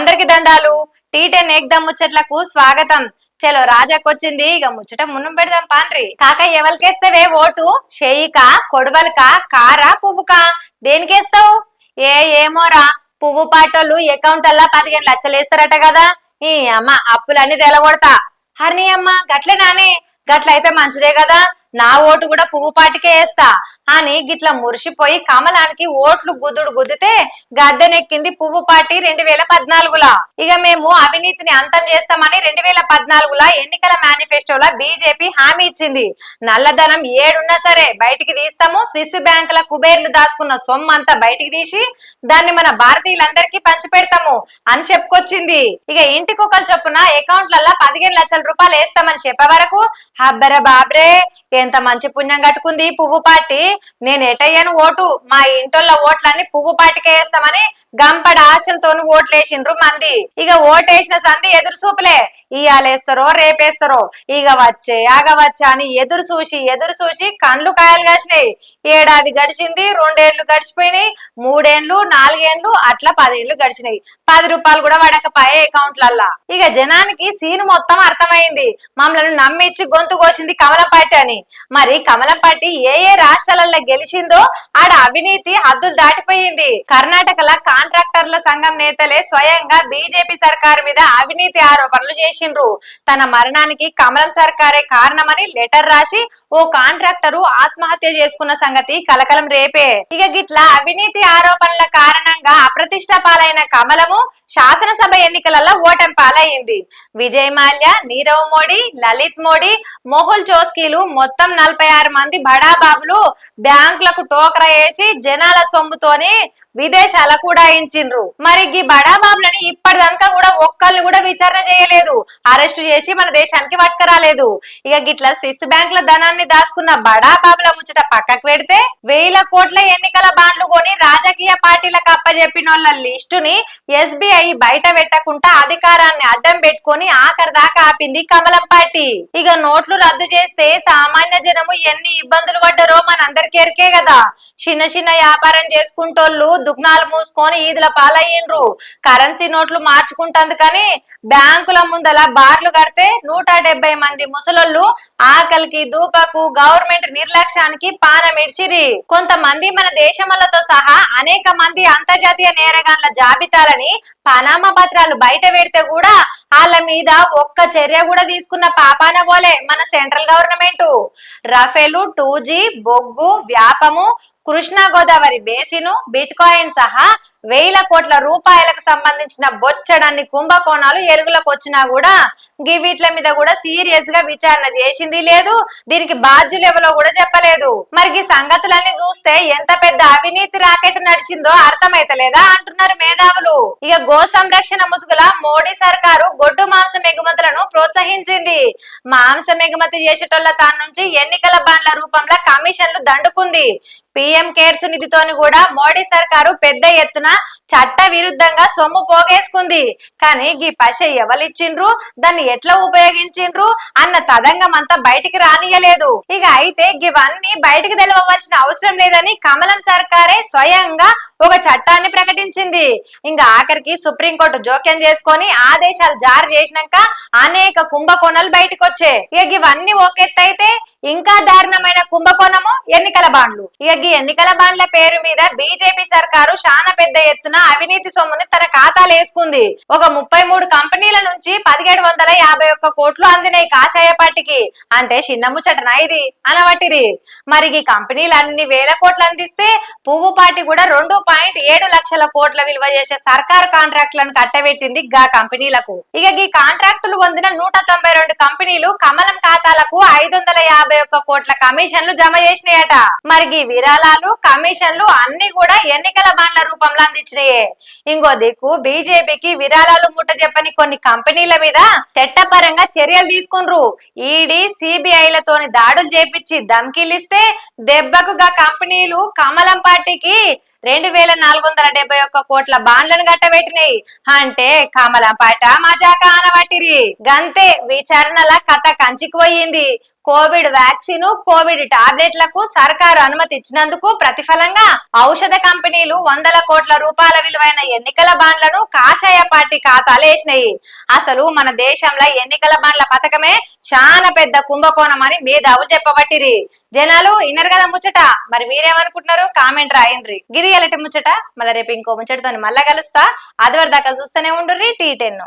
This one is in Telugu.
అందరికి దండాలు. టీ టెన్ ఏకదమ్ ముచ్చట్లకు స్వాగతం. చలో రాజాకొచ్చింది. ఇక ముచ్చట మున్నం పెడదాం పాండ్రి. కాక ఎవరికేస్తేవే ఓటు? షేయిక కొడవలక కార పువ్వుకా? దేనికేస్తావు? ఏ ఏమోరా. పువ్వు పాటోళ్ళు అకౌంట్ అల్లా పదిహేను లక్షలు వేస్తారట కదా. ఈ అమ్మ అప్పులన్నీ తెలగొడతా. హర్ని అమ్మ గట్లే నానే. గట్లయితే మంచిదే కదా. నా ఓటు కూడా పువ్వు పాటికే వేస్తా. అని గిట్ల మురిసిపోయి కమలానికి ఓట్లు గుద్దుడు గుద్దితే గద్దెనెక్కింది పువ్వు పార్టీ రెండు వేల పద్నాలుగులా. ఇక మేము అవినీతిని అంతం చేస్తామని రెండు వేల పద్నాలుగులా ఎన్నికల మేనిఫెస్టోలో బీజేపీ హామీ ఇచ్చింది. నల్లధనం ఏడున్నా సరే బయటికి తీస్తాము. స్విస్ బ్యాంకుల కుబేర్లు దాచుకున్న సొమ్ము అంతా బయటికి తీసి దాన్ని మన భారతీయులందరికీ పంచిపెడతాము అని చెప్పుకొచ్చింది. ఇక ఇంటికి ఒకరు చొప్పున అకౌంట్లలో పదిహేను లక్షల రూపాయలు వేస్తామని చెప్పే వరకు హబ్బర బాబ్రే ఎంత మంచి పుణ్యం కట్టుకుంది పువ్వు పార్టీ? నేను ఎటయ్యాను ఓటు? మా ఇంటోళ్ళ ఓట్లన్నీ పువ్వు పార్టీకే వేస్తామని గంపడ ఆశలతోని ఓట్లేసిండ్రు మంది. ఇక ఓటేసిన సంది ఎదురు చూపులే. ఇయాలేస్తారో రేపేస్తారో. ఇక వచ్చే ఆగ వచ్చా అని ఎదురు చూసి ఎదురు చూసి కండ్లు కాయలు కాసినాయి. ఏడాది గడిచింది రెండేళ్ళు గడిచిపోయినాయి మూడేళ్ళు నాలుగేళ్ళు అట్లా పదేళ్ళు గడిచినాయి. పది రూపాయలు కూడా పడకపోయే అకౌంట్లల్లా. ఇక జనానికి సీను మొత్తం అర్థమైంది. మమ్మల్ని నమ్మిచ్చి గొంతు కోసింది కమలం పార్టీ అని. మరి కమలం పార్టీ ఏ ఏ రాష్ట్రాలలో గెలిచిందో ఆడ అవినీతి హద్దులు దాటిపోయింది. కర్ణాటకల కాంట్రాక్టర్ల సంఘం నేతలే స్వయంగా బీజేపీ సర్కార్ మీద అవినీతి ఆరోపణలు చేసిండ్రు. తన మరణానికి కమలం సర్కారే కారణమని లెటర్ రాసి ఓ కాంట్రాక్టరు ఆత్మహత్య చేసుకున్న సంగతి కలకలం రేపే. ఇక గిట్లా అవినీతి ఆరోపణల కారణంగా అప్రతిష్ట పాలైన కమలము శాసనసభ ఎన్నికలలో ఓటమి పాలయ్యింది విజయ్ మాల్య నీరవ్ మోడీ లలిత్ మోడీ మోహుల్ చోస్కీలు మొత్తం నలభై ఆరు మంది బడాబాబులు బ్యాంకులకు టోకరా వేసి జనాల సొమ్ముతోని విదేశాలకు ఇచ్చిండ్రు మరి ఈ బడాబాబులని ఇప్పటిదాకా కూడా ఒక్కళ్ళు కూడా విచారణ చేయలేదు. అరెస్ట్ చేసి మన దేశానికి పట్టుకరాలేదు. ఇక గిట్ల స్విస్ బ్యాంకుల ధనాన్ని దాచుకున్న బడాబాబుల ముచ్చట పక్కకు పెడితే వేల కోట్ల ఎన్నికల బాండ్లు కొని రాజకీయ పార్టీలకు అప్పజెప్పినోళ్ళ లిస్టుని ఎస్బీఐ బయట పెట్టకుండా అధికారాన్ని అడ్డం పెట్టుకొని ఆఖరి దాకా ఆపింది కమలం పార్టీ. ఇక నోట్లు రద్దు చేస్తే సామాన్య జనము ఎన్ని ఇబ్బందులు పడ్డారో మనందరికీ ఎరికే కదా. చిన్న చిన్న వ్యాపారం చేసుకుంటోళ్ళు దుగ్నాలు మూసుకొని ఈదుల పాలయ్యిండ్రు. కరెన్సీ నోట్లు మార్చుకుంటుంది కానీ బ్యాంకుల ముందల బార్లు కడితే నూట డెబ్బై మంది ముసలోళ్ళు ఆకలికి దూపకు గవర్నమెంట్ నిర్లక్ష్యానికి పానమిడ్చిరి కొంతమంది మన దేశములతో సహా అనేక మంది అంతర్జాతీయ నేరగాన్ల జాబితాలని పనామా పత్రాలు బయట పెడితే కూడా వాళ్ళ మీద ఒక్క చర్య కూడా తీసుకున్న పాపాన పోలే మన సెంట్రల్ గవర్నమెంట్. రఫేలు టూ బొగ్గు వ్యాపము Krishna Godavari basin bitcoin సహా వేల కోట్ల రూపాయలకు సంబంధించిన బొచ్చడాన్ని కుంభకోణాలు ఎలుగులకు వచ్చినా కూడా గివీట్ల మీద కూడా సీరియస్గా విచారణ చేసింది లేదు. దీనికి బాధ్యులు ఎవరో కూడా చెప్పలేదు. మరి ఈ సంగతులన్నీ చూస్తే ఎంత పెద్ద అవినీతి రాకెట్ నడిచిందో అర్థమైతలేదా అంటున్నారు మేధావులు. ఇక గో సంరక్షణ ముసుగుల మోడీ సర్కారు గొడ్డు మాంసం ఎగుమతులను ప్రోత్సహించింది. మాంసం ఎగుమతి చేసేటోళ్ళ తాను నుంచి ఎన్నికల బాండ్ల రూపంలో కమిషన్లు దండుకుంది. పిఎం కేర్స్ నిధితోని కూడా మోడీ సర్కారు పెద్ద ఎత్తున చట్ట విరుద్ధంగా సొమ్ము పోగేసుకుంది. కానీ ఈ పశ ఎవరిచ్చిండ్రు? దాన్ని ఎట్లా ఉపయోగించిండ్రు? అన్న తదంగం అంతా బయటికి రానియలేదు. ఇక అయితే ఇవన్నీ బయటికి తెలవవలసిన అవసరం లేదని కమలం సర్కారే స్వయంగా ఒక చట్టాన్ని ప్రకటించింది. ఇంకా ఆఖరికి సుప్రీంకోర్టు జోక్యం చేసుకొని ఆదేశాలు జారీ చేసినాక అనేక కుంభకోణాలు బయటకు వచ్చే ఇక ఇవన్నీ అయితే ఇంకా దారుణమైన కుంభకోణము ఎన్నికల బాండ్లు. ఇక ఈ ఎన్నికల బాండ్ల పేరు మీద బీజేపీ సర్కారు చాలా పెద్ద ఎత్తున అవినీతి సొమ్ముని తన ఖాతాలు వేసుకుంది. ఒక ముప్పై మూడు కంపెనీల నుంచి పదిహేడు వందల యాభై ఒక్క కోట్లు అందినాయి కాషాయ పార్టీకి. అంటే చిన్న ముచ్చటనా ఇది? అనవటిరి మరి ఈ కంపెనీలు అన్ని వేల కోట్లు అందిస్తే పువ్వు పార్టీ కూడా రెండు పాయింట్ ఏడు లక్షల కోట్ల విలువ చేసే సర్కారు కాంట్రాక్టులను కట్టబెట్టింది గా కంపెనీలకు. ఇక ఈ కాంట్రాక్టులు పొందిన నూట తొంభై రెండు కంపెనీలు కమలం ఖాతాలకు ఐదు వందల యాభై ఒక్క కోట్ల కమిషన్లు జమ చేసినాయట. మరి ఈ విరాళాలు కమిషన్లు అన్ని కూడా ఎన్నికల బాండ్ల రూపంలో అందించినాయే. ఇంకో దిక్కు బీజేపీకి విరాళాలు ముట్ట చెప్పని కొన్ని కంపెనీల మీద చట్టపరంగా చర్యలు తీసుకుండ్రు. ఈడీ సిబిఐలతోని దాడులు చేపించి ధమ్కిలిస్తే దెబ్బకు గా కంపెనీలు కమలం పార్టీకి రెండు వేల నాలుగు వందల డెబ్బై ఒక్క కోట్ల బాండ్లను గట్టబెట్టినాయి. అంటే కమలం పాట మజాక అనబట్టిరి గంతే విచారణల కథ కంచికి పోయింది. కోవిడ్ వ్యాక్సిన్ కోవిడ్ టాబ్లెట్లకు సర్కారు అనుమతి ఇచ్చినందుకు ప్రతిఫలంగా ఔషధ కంపెనీలు వందల కోట్ల రూపాయల విలువైన ఎన్నికల బాండ్లను కాషాయ పార్టీ ఖాతాలు వేసినాయి. అసలు మన దేశంలో ఎన్నికల బాండ్ల పథకమే చాలా పెద్ద కుంభకోణం అని మేధావులు చెప్పబట్టిరి. జనాలు ఇన్నరు కదా ముచ్చట? మరి మీరేమనుకుంటున్నారు? కామెంట్ రాయండి. గిరి ఎలటి ముచ్చట? మళ్ళీ రేపు ఇంకో ముచ్చటతో మళ్ళా కలుస్తా. అదివరదాకా చూస్తూనే ఉండుర్రి టీ టెన్.